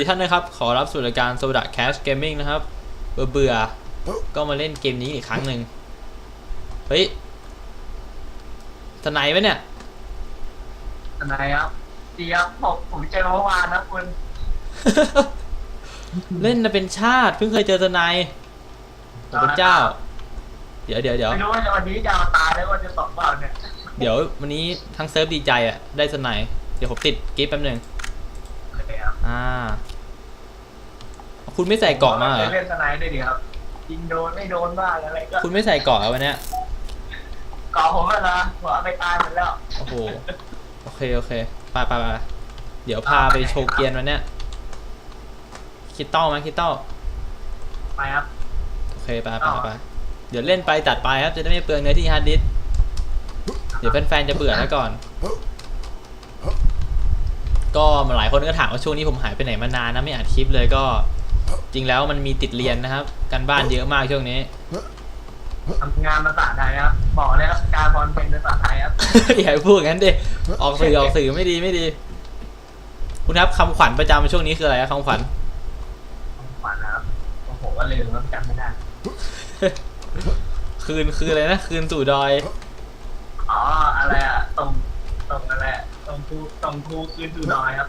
สวัสดีท่านนะครับ ขอรับสู่รายการโซดาแคชเกมมิ่งนะครับ เบื่อเบื่อๆก็มาเล่นเกมนี้อีกครั้งหนึ่งเฮ้ยทนายไหมเนี่ยอะไรครับดีครับผมผมเจอเมื่อวานนะคุณ เล่นมาเป็นชาติเพิ่งเคยเจอทนายโอ้พระเจ้า เดี๋ยวเดี๋ยวเดี๋ยวไม่รู้ว่าวันนี้จะเอาตายแล้วว่าจะตกเปล่าเนี่ยเดี๋ยววันนี้ทั้งเซิร์ฟดีใจอะ ได้ทนายเดี๋ยวผมติดกิฟต์แป๊บหนึงโอเคครับอ่า คุณไม่ใส่เกราะมาเหรอเล่นสไนด์ด้วยดีครับยิงโดนไม่โดนบ้างอะไรก็คุณไม่ใส่เกราะเหรอวันเนี้ยเกาะผมอะนะหัวเอาไปตายหมดแล้วโอ้โหโอเคโอเคไปไปไปเดี๋ยวพาไปโชว์เกียร์วันเนี้ยคิดต้อไหมคิดต้อไปครับโอเคไปไปไปเดี๋ยวเล่นไปจัดไปครับจะได้ไม่เปลืองเนื้อที่ฮาร์ดดิสก์เดี๋ยวแฟนๆจะเบื่อแล้วก่อน ก็หลายคนก็ถามว่าช่วงนี้ผมหายไปไหนมานานนะไม่อัดคลิปเลยก็ จริงแล้วมันมีติดเรียนนะครับ การบ้านเยอะมากช่วงนี้ทำงานภาษาไทยครับบอกเลยครับการบอลเป็นภาษาไทยครับอย่าให้พูดงั้นดิออกสื่อออกสื่อไม่ดีไม่ดี คุณครับคำขวัญประจำช่วงนี้คืออะไรครับคำขวัญขวัญนะครับโอ้โหว่าลืมแล้วจำไม่ได้ คืนคืออะไรนะคืนสู่ดอยอ๋ออะไรอะตรงตรงอะไรอะตรงครูตรงครูคืนสู่ดอยครับ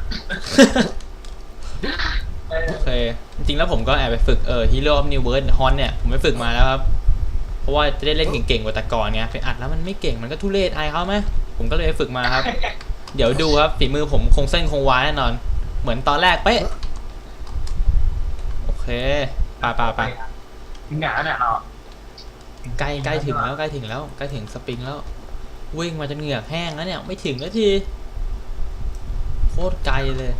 เออโอเค จริงๆแล้วผมก็แอบไปฝึกเออ Hero of New World ฮอนเนี่ยผมไปฝึกมาแล้วครับ เพราะว่าจะได้เล่นเก่งๆกว่าแต่ก่อนไงไปอัดแล้วมันไม่เก่งมันก็ทุเรศอายเขาไหมผมก็เลยไปฝึกมาครับ เดี๋ยวดูครับฝีมือผมคงเส้นคงวาแน่นอน เหมือนตอนแรกเป๊ะโอเคไปไปไปถึงไหนแล้วเนี่ยเราใกล้ใกล้ถึงแล้วใกล้ถึงแล้วใกล้ถึงสปริงแล้ว วิ่งมาจนเหงือกแห้งแล้วเนี่ย ไม่ถึงนาทีโคตรไกลเลย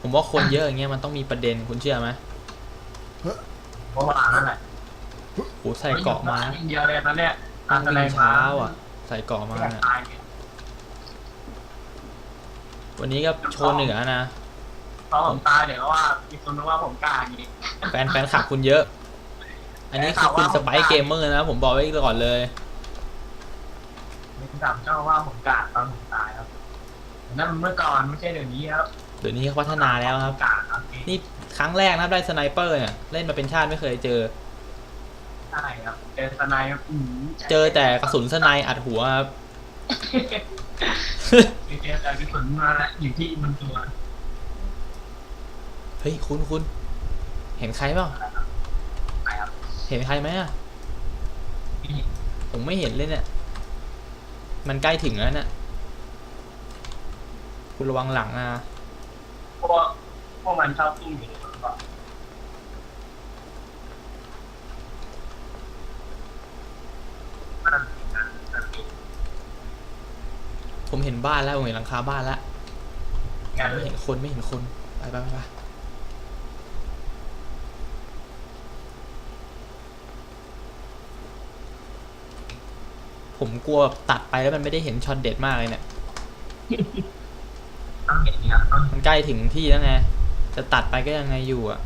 ผมว่าคนเยอะอย่างเงี้ยมันต้องมีประเด็นคุณเชื่อไหมเมื่อวานนั่นแหละโหใส่เกราะมาอินเดียเลยตอนเนี้ยตั้กางรแสดแต่งเช้าอะ ใส่เกราะมาอยากเนี่ยตายเนี่ยวันนี้ก็โชว์เหนือนะเพราะผมตายเดี๋ยวว่ามีคนรู้ว่าผมกล้าอย่างนี้แฟนแฟนคลับคุณเยอะ อันนี้คือคุณสไปค์เกมเมอร์นะ ผมบอกไว้ก่อนเลยมีคนถามเจ้าว่าผมกล้าตอนผมตายครับ นั่นเมื่อก่อนไม่ใช่เดี๋ยวนี้ครับเดี๋ยวนี้เขาพัฒนาแล้วครับกล้าครับนี่ครั้งแรกนะครับได้สไนเปอร์เนี่ยเล่นมาเป็นชาติไม่เคยเจอ ใช่ครับเจอสไนด์ครับอืมเจอแต่กระสุนสไนอัดหัวครับ เจอแต่กระสุนมาแล้วอยู่ที่มันตัวเฮ้ยคุณคุณเห็นใครเปล่าไปครับเห็นใครไหมอะนี่ผมไม่เห็นเลยเนี่ยมันใกล้ถึงแล้วเนี่ย คุณระวังหลังนะ พวกพวกมันชอบตุ้มอยู่ในรถก่อนนั่นนั่นนั่นนี่ผมเห็นบ้านแล้วผมเห็นหลังคาบ้านแล้วงานไม่เห็นคนไม่เห็นคน ไปไปไปไปผมกลัวตัดไปแล้วมันไม่ได้เห็นช็อตเด็ดมากเลยเนี่ย มันใกล้ถึงที่แล้วไง จะตัดไปก็ยังไงอยู่อะ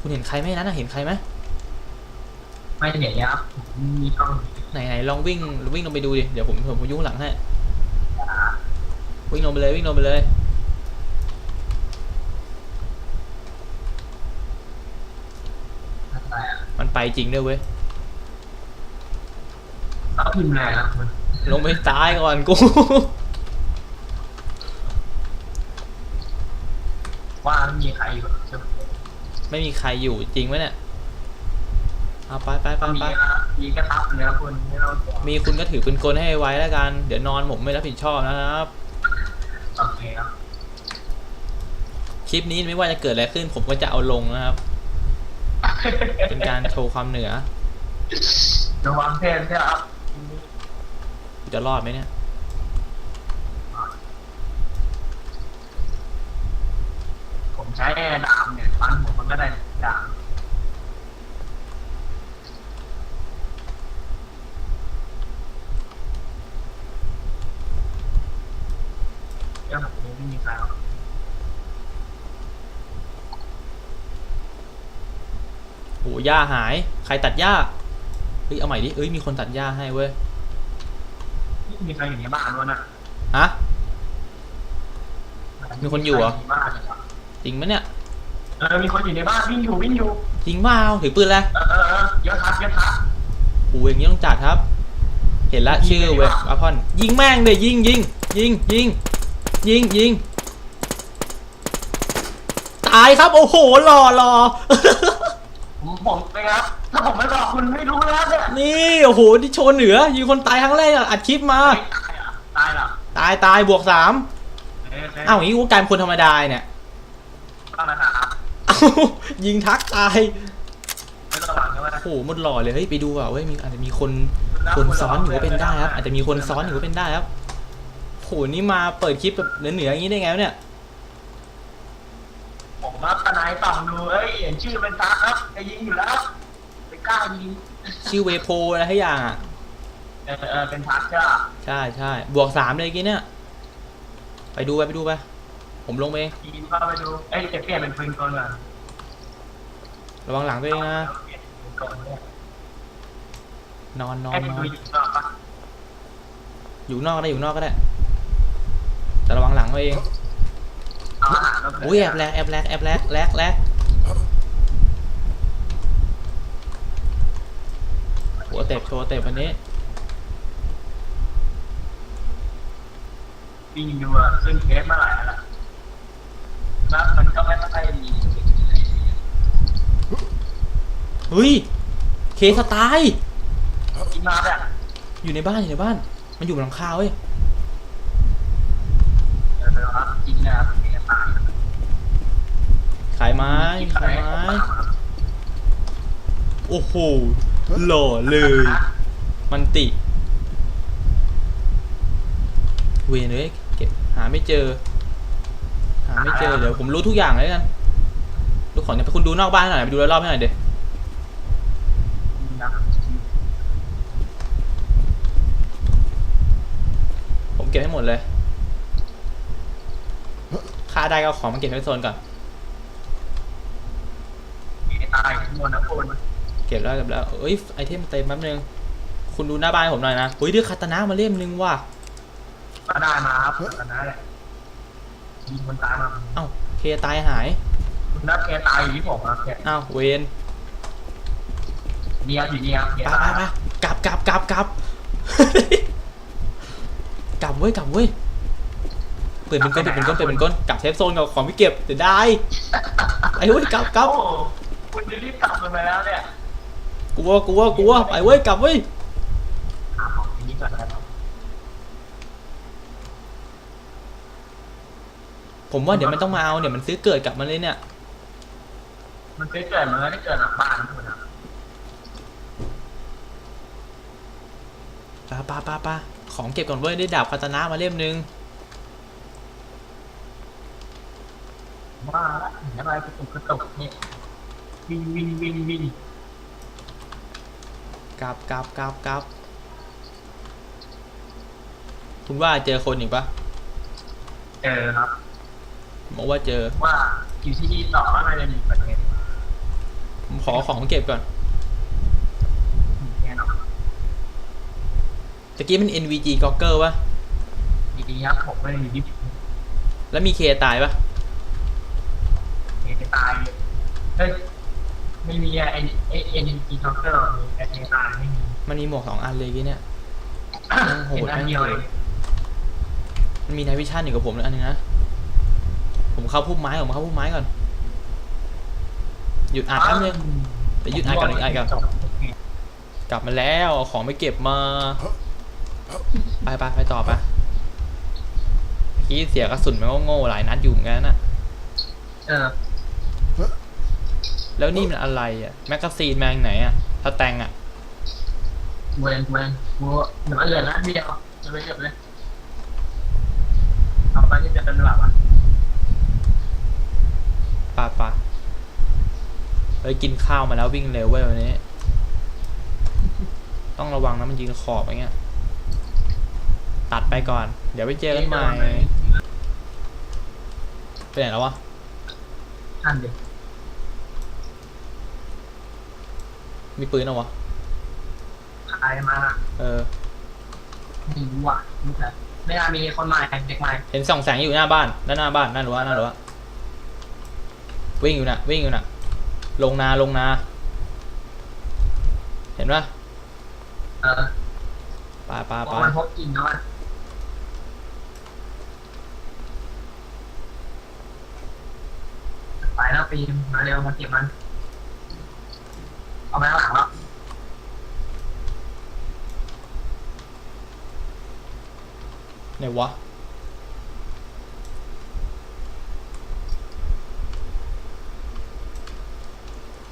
คุณเห็นใครไหมนั้นนะเห็นใครไหมไม่เห็นครับผมมีกล้องไหนไหนลองวิ่งวิ่งลงไปดูดิ เดี๋ยวผมผมผมยุ่งหลังให้ วิ่งลงไปเลยวิ่งลงไปเลยอะไรอะมันไปจริงด้วยเว้ยต้องพิมพ์อะไรครับคุณลงไปตายก่อนกู ว่าไม่มีใครอยู่ใช่ไหม ไม่มีใครอยู่จริงไหมเนี่ยเอาไปไปไปมีไปอะมีกระทับเนื้อคุณไม่ต้องกลัวมีคุณก็ถือปืนกลให้ไว้แล้วกัน เดี๋ยวนอนผมไม่รับผิดชอบนะครับ โอเคครับคลิปนี้ไม่ว่าจะเกิดอะไรขึ้น ผมก็จะเอาลงนะครับ เป็นการโชว์ความเหนือระวังเพศใช่ครับ จะรอดไหมเนี่ย ผม ใช้แอร์ดามเนี่ยฟันผมมันก็ได้ดามเรื่องแบบนี้ไม่มีใครหรอกโอ้หญ้าหาย ใครตัดหญ้า เฮ้ย เอาใหม่ดิ เอ้ย มีคนตัดหญ้าให้เว้ย ไม่มีใครอยู่ในบ้านวะน่ะฮะ มีคนอยู่เหรอ ใบ้านเหรอ จริงปะเนี่ยเออมีคนอยู่ในบ้านวิ่งอยู่วิ่งอยู่ จริงเปล่าถือปืนแล้วเออเออเออเยอะครับเยอะครับโอ้ยอย่างนี้ต้องจัดครับ เห็นละชื่อเว็บอัพอนยิงแม่งเลยยิงยิงยิงยิงยิงยิงตายครับโอ้โหหล่อหล่อ ผมผมไปครับ ถ้าผมไม่บอกคุณไม่รู้แล้วเนี่ยนี่โอ้โหที่โชว์เหนือยิงคนตายครั้งแรกอะอัดคลิปมาเฮ้ยตายเหรอตายเหรอตายตายบวกสามเอ้ยเอ้ยอ้าวอย่างนี้กูกลายเป็นคนธรรมดาเนี่ย ต้องนะครับเอ้ายิงทักตาย ไม่ต้องหวังใช่ไหมโอ้โหหมดหล่อเลยเฮ้ยไปดูอะเว้ยมีอาจจะมีคนคนซ้อนอยู่ก็เป็นได้ครับอาจจะมีคนซ้อนอยู่ก็เป็นได้ครับโหนี่มาเปิดคลิปแบบเหนือๆอย่างนี้ได้ไงวะเนี่ยผมว่าทนายต่องดูเอ้ยเห็นชื่อเป็นตาครับจะยิงอยู่แล้วไปกล้ายิงชื่อเวโพอะไรทุกอย่างอะเออเออเป็นพักใช่ปะใช่ใช่บวกสามเลยเมื่อกี้เนี่ย ไปดูไปไปดูไป ผมลงไปเองยิงเข้าไปดู เอ้ยจะเปลี่ยนเป็นปืนกลก่อนระวังหลังตัวเองนะ เปลี่ยนเป็นปืนกลเนี่ยนอนนอนให้นมันอดูนอยู่นอกปะอยู่นอกก็ได้อยู่นอกก็ได้ แต่ระวังหลังตัวเองเอาอาหารมาเผื่อุ้ยแอบแลกแอบแลกแอบแลกแลกแลกหัวเต็บตัวเต็บวันนี้ วิ่งอยู่อะขึ้นเทสมาหลายอันละแล้วมันก็ไม่ค่อยมี เฮ้ย เคสไตล์ยิงมาแบบอยู่ในบ้านอยู่ในบ้าน มันอยู่บนหลังคาเว้ย เออครับจริงนะครับมีกระต่ายขายไม้ขายไม้ โอ้โห หล่อเลย มันติ เวยเลยเก็บหาไม่เจอ หาไม่เจอ เดี๋ยวผมรู้ทุกอย่างเลยกันทุกคนเนี่ยไปคุณดูนอกบ้านหน่อยไปดูรอบๆให้หน่อยเดี๋ยว จริงนะ ผม เก็บให้หมดเลยค่าได้ก็เอาของมาเก็บไว้โซนก่อนมีกระต่ายข้างบนนะคุณเก็บแล้วเก็บแล้วเอ้ยไอเทมเต็มแป๊บนึง คุณดูหน้าบ้านผมหน่อยนะเฮ้ยเดือคาตานะมาเล่มนึงว่ะ ก็ได้มาครับอันนั้นแหละยิงคนตายมาเอ้าเคตายหาย คุณนับแกตายอยู่ที่ผมครับแกเอ้าเวนเนียอยู่เนี่ยแกไปตายไปไปกลับกลับกลับกลับกลับ เว้ยกลับเว้ยเปิดเป็นก้นเปิดเป็นก้นเปิดเป็นก้นกลับเซฟโซนกับของไม่เก็บเดี๋ยวได้ไอ้เว้ยกลับกลับโอ้คุณจะรีบกลับกันไปแล้วเนี่ยกลัวกลัวกลัวไปเว้ยกลับเว้ยอะของนี้ก่อนนะครับผมว่าเดี๋ยวมันต้องมาเอาเนี่ยมันซื้อเกิดกลับมาเลยเนี่ย มันเคยเกิดมันไม่ได้เกิดหลังบ้านนะคุณนะ ปาปาปาปาของเก็บก่อนเว้ยได้ดาบคาตานะมาเล่มนึงว่าละอะไรกระตุกกระตุกเนี่ยวิ่งวิ่งวิ่งวิ่งกลับกลับกลับกลับคุณว่าเจอคนอีกปะเจอครับผมบอกว่าเจอว่าอยู่ที่นี่ต่อว่ามันจะมีประเด็นผมขอของเก็บก่อนนอน ตะกี้มัน NVG g o g g l e ปะดีๆครับผมไม่ได้มีดิฟแล้วมีเคตายปะเอจะตายเฮ้ยไม่มีอะไอเอเอ็นจีท็อกเกอร์มีแต่เอตายไม่มีมันมีหมวกสองอันเลยกี้เนี่ยยังโหดเห็นอันเดียวเองมันมีนายวิชั่นอยู่กับผมแล้วอันนึงนะ ผมเข้าพุ่มไม้ผมเข้าพุ่มไม้ก่อน หยุดอัดแป๊บนึงเดี๋ยวหยุดอ่านก่อนหยุดอ่านก่อนกลับมาแล้วเอาของไปเก็บมา ไปไปไปต่อไปกี้เสียกระสุนมันก็โง่หลายนัดอยู่เหมือนกันนะเออแล้วนี่มันอะไรอะ แมกกาซีนมาจากไหนอะถ้าแตงอะเวนเวนกูเหลือเหลือนัดเดียวจะไปเก็บเลยเอาไปที่จะเป็นแบบอะปาปาเฮ้ยกินข้าวมาแล้ววิ่งเร็วเว้ยวันนี้ ต้องระวังนะมันยิงขอบอย่างเงี้ย ตัดไปก่อน เดี๋ยวไปเจอกันใหม่ไปไหนแล้ววะท่านเด็กมีปืนเอาวะขายมา เออไม่รู้อะรู้แต่ไม่น่ามีคนใหม่เด็กใหม่ เห็นส่องแสงอยู่หน้าบ้านด้านหน้าบ้านหน้ารั้วหน้ารั้ววิ่งอยู่น่ะ วิ่งอยู่น่ะ ลงนาลงนา เห็นปะเออปาปาเพปาราะมันพกกินแล้วมันไป แล้วปีมมาเร็วมาเก็บมัน เอาไปข้างหลังแล้วไหนวะ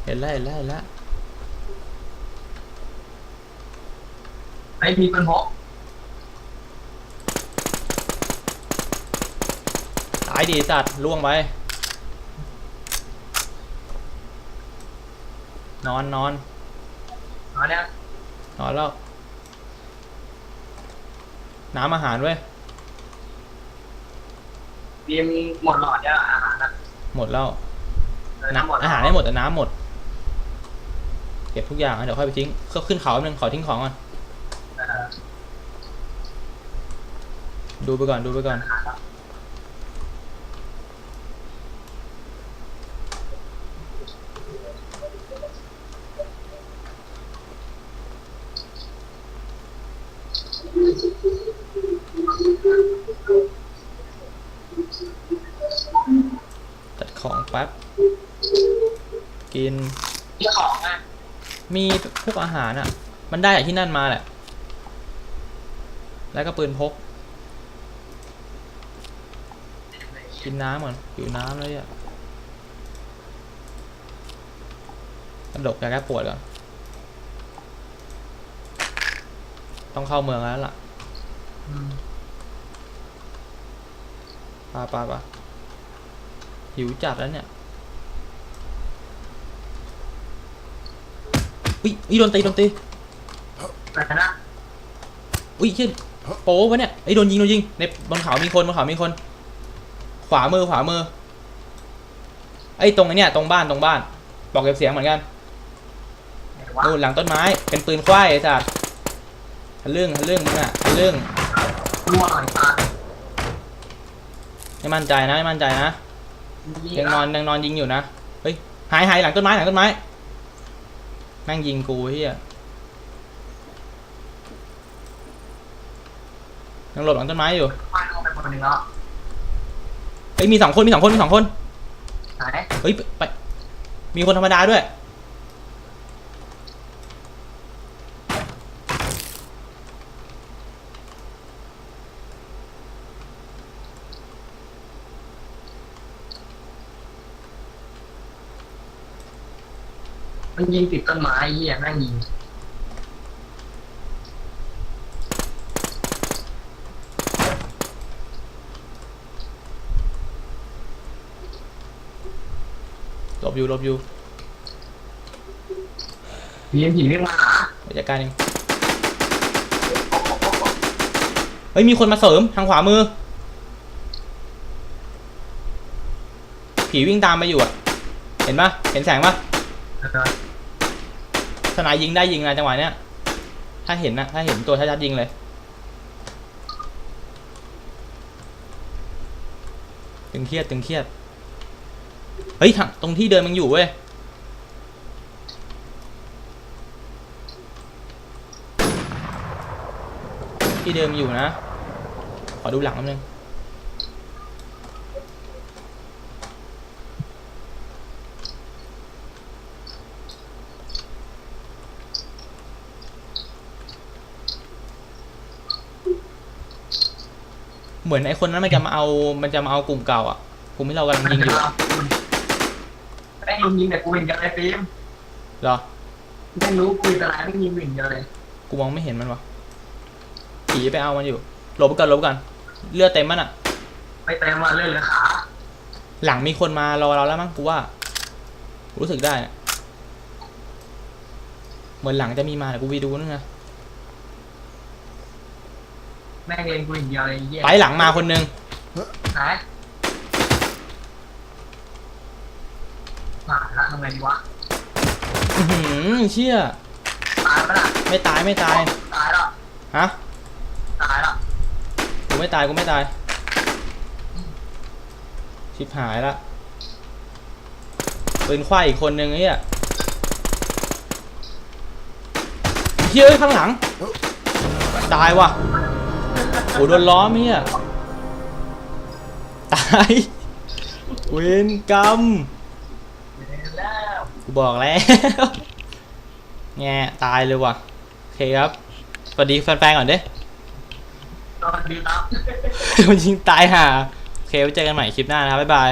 เห็นแล้วเห็นแล้วเห็นแล้วไอ้มีเป็นพกตายดีสัตว์ล่วงไป นอนนอนเอาเนี่ยนอนแล้ว น้ำอาหารเว้ยบีมหมดหลอดแล้วอาหารนะหมดแล้วเออน้ำน้ำหมดอาหารได้หมดแต่น้ำหมด เก็บทุกอย่างนะเดี๋ยวค่อยไปทิ้งก็ขึ้นเขาแป๊บนึงขอทิ้งของก่อน เออดูไปก่อนดูไปก่อน อาหารแล้ว จัดของแป๊บ กิน ที่ ของอะมีพวกอาหารอะ มันได้จากที่นั่นมาแหละ แล้วก็ปืนพก กินน้ำก่อนหิวน้ำเลยอะกระดกยาแก้ปวดก่อน ต้องเข้าเมืองแล้วล่ะอืมปาปาปาหิวจัดแล้วเนี่ย อุ้ยอุ้ยโดนตีโดนตีแต่นะอุ้ยเชี่ยโป๊วะเนี่ยไอ้ยโดนยิงโดนยิงในบนเขามีคนบนเขามีคน ขวามือขวามือไอ้ยตรงไอ้เนี่ยตรงบ้านตรงบ้าน บอกเก็บเสียงเหมือนกันไหนวะนู่นหลังต้นไม้เป็นปืนควายไอ้สัสทะลึ่งทะลึ่งมึงอะทะลึ่งรั่วหน่อยตาไม่มั่นใจนะไม่มั่นใจนะยังนอนยังนอนยิงอยู่นะเฮ้ยหายหายหลังต้นไม้หลังต้นไม้ แม่งยิงกูเฮียยังหลบหลังต้นไม้อยู่ควันเข้าไปคนหนึ่งแล้วเฮ้ยมีสองคนมีสองคนมีสองคนไหนเฮ้ยไปไปมีคนธรรมดาด้วย มันยิงติดต้นไม้เหี้ยแม่งยิงหลบอยู่หลบอยู่บีมผีวิ่งมาหาไปจัดการเองเฮ้ยมีคนมาเสริมทางขวามือ ผีวิ่งตามไปอยู่อะเห็นปะเห็นแสงปะเออท นายยิงได้ยิงนะจังหวะเนี้ย ถ้าเห็นนะถ้าเห็นตัวชัดๆยิงเลย ตึงเครียดตึงเครียด เฮ้ยทางตรงที่เดินมันอยู่เว้ยที่เดิมอยู่นะ ขอดูหลังนิดนึง เหมือนไอ้คนนั้นมันจะมาเอา มันจะมาเอากลุ่มเก่าอะกลุ่มที่เรากำลังยิงอยู่อะไอ้ยิงยิงแต่กูเห็นกันเลยฟิล์มเหรอ ไม่รู้กูจะอะไรไม่ยิงวิ่งเดียวเลยกูมองไม่เห็นมันวะผีไปเอามันอยู่หลบไปก่อนหลบไปก่อนเลือดเต็มมันอะไม่เต็มว่าเลื่อนเลยขาหลังมีคนมารอเราแล้วมั้งกูว่า รู้สึกได้นะเหมือนหลังจะมีมาแต่กูไปดูนึงนะแม่งเองกูเห็นเดียวเลยเหี้ยไปหลังมาคนนึงไหนผ่านละทำไงดีวะอื้อหือเชี่ยตายปะน่ะไม่ตายไม่ตายตายแล้วฮะตายแล้วกูไม่ตายกูไม่ตายชิบหายละปืนควายอีกคนนึงไอ้เนี่ยเฮ้ยข้างหลัง ตายว่ะ โอ้โดนล้อมเนี่ยตายเวนกรรมแล้วกูบอกแล้วแง่ตายเลยว่ะ โอเคครับ สวัสดีแฟนๆก่อนเด้ตอนดีครับโดนยิงตายห่า โอเคไว้เจอกันใหม่คลิปหน้านะครับบ๊ายบาย